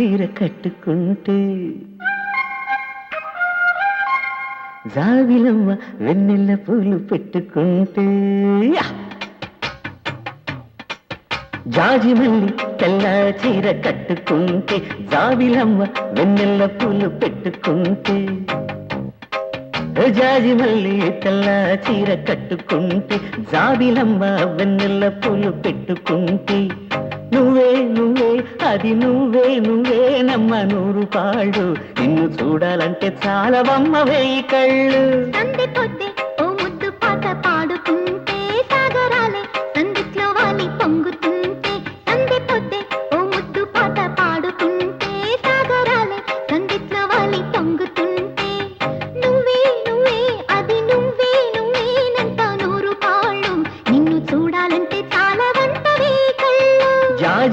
చీర కట్టుకుంటే. జావిలమ్మ వెన్నెల్ల పూలు పెట్టుకుంటే. జాజి మల్లి తెల్ల చీర కట్టుకుంటే జావిలమ్మ వెన్నెల్ల పూలు పెట్టుకుంటే. జాజి మల్లి తెల్ల చీర కట్టుకుంటే జాబిలమ్మ వెన్నెల్ల పూలు పెట్టుకుంటే. నువ్వే నువ్వే అది నువ్వే నువ్వే నమ్మ నూరు పాళ్ళు. నిన్ను చూడాలంటే చాలవమ్మ వేయి కళ్ళు. సందె పొద్దే ఓ ముద్దు పాట పాడుతుంటే సాగరాలే. సందిట్లో వాలి పొంగుతూ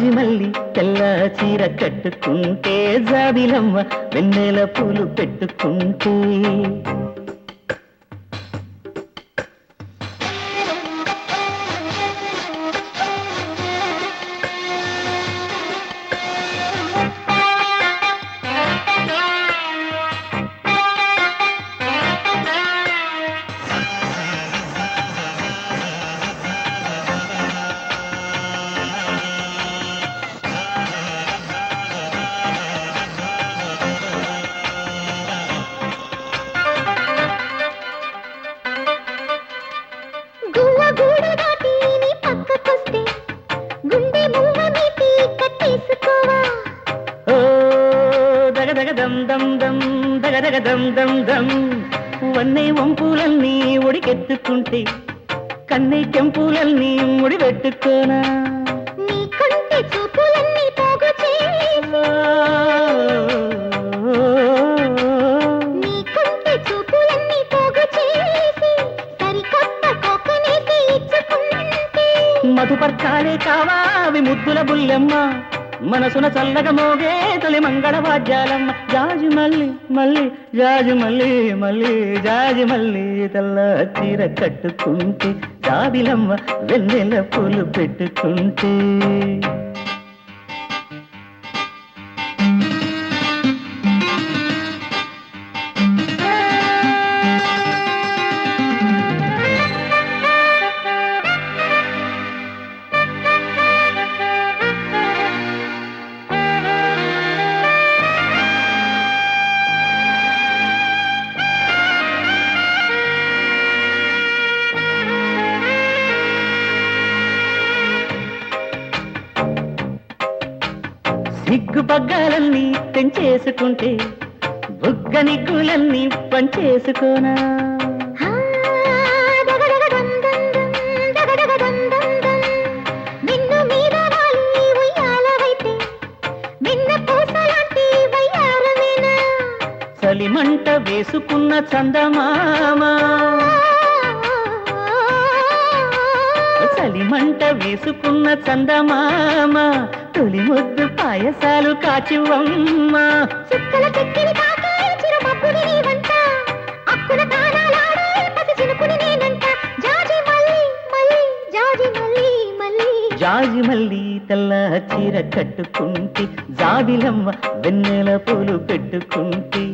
మల్లి తెల్ల చీర కట్టుకుంటే జాబిలమ్మ వెన్నెల పూలు పెట్టుకుంటే. దగ దగ దమ్ దమ్ దమ్ వన్నె వంపులన్నీ ఒడికెత్తుకుంటే కన్నె కెంపులన్నీ ముడిపెట్టుకోనా. మధుపర్కాలే కావా అవి ముద్దుల బుల్లెమ్మ. మనసున చల్లగా మోగే తొలి మంగళ వాద్యాలమ్మ. జాజి మల్లి మల్లి జాజి మల్లి మల్లి జాజి మల్లి తెల్ల చీర కట్టుకుంటే జాబిలమ్మ వెన్నెల పూలు పెట్టుకుంటే. వాలి ఉయ్యాలవైతే వెన్న పూసలాంటి వయ్యారమేనా చలిమంట వేసుకున్న చందమామ? చలిమంట వేసుకున్న చందమామ తొలి ముద్దు పాయసాలు కాచివమ్మ. చుక్కల చెక్కిని తాకే చిరుమబ్బుని నీవంట అక్కున తానాలాడే పసి చినుకుని నేనంట. జాజి మల్లి మల్లి జాజి మల్లి మల్లి జాజి మల్లి తెల్ల చీర కట్టుకుంటే జాబిలమ్మ వెన్నెల పూలు పెట్టుకుంటే.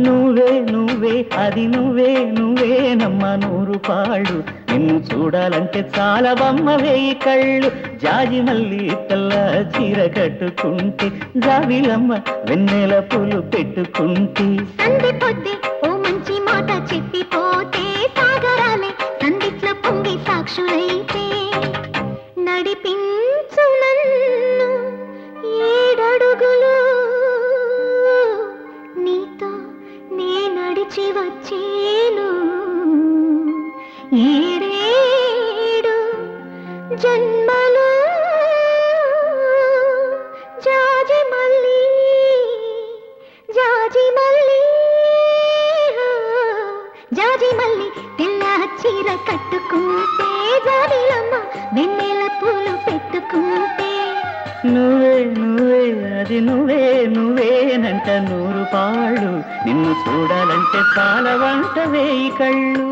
నువ్వే నువ్వే అది నువ్వే నువ్వేనమ్మ నూరు పాళ్ళు. నిన్ను చూడాలంటే చాలా బొమ్మ వేయి కళ్ళు. జాజి మల్లి తెల్ల చీర కట్టుకుంటే జాబిలమ్మ వెన్నెల పూలు పెట్టుకుంటే. సంధి ఓ మంచి మాట చెప్పిపోతే సాగరాలే. సందిట్లో పొంగి జన్మలు జాజి మల్లి జాజి మల్లి జాజి మల్లి తెల్ల చీర కట్టుకుంటే జాబిలమ్మ వెన్నెల పూలు పెట్టుకుంటే. నువ్వే నువ్వే అది నువ్వే నువ్వేనంట నూరు పాళ్ళు. నిన్ను చూడాలంటే చాలా వంట వేయి కళ్ళు.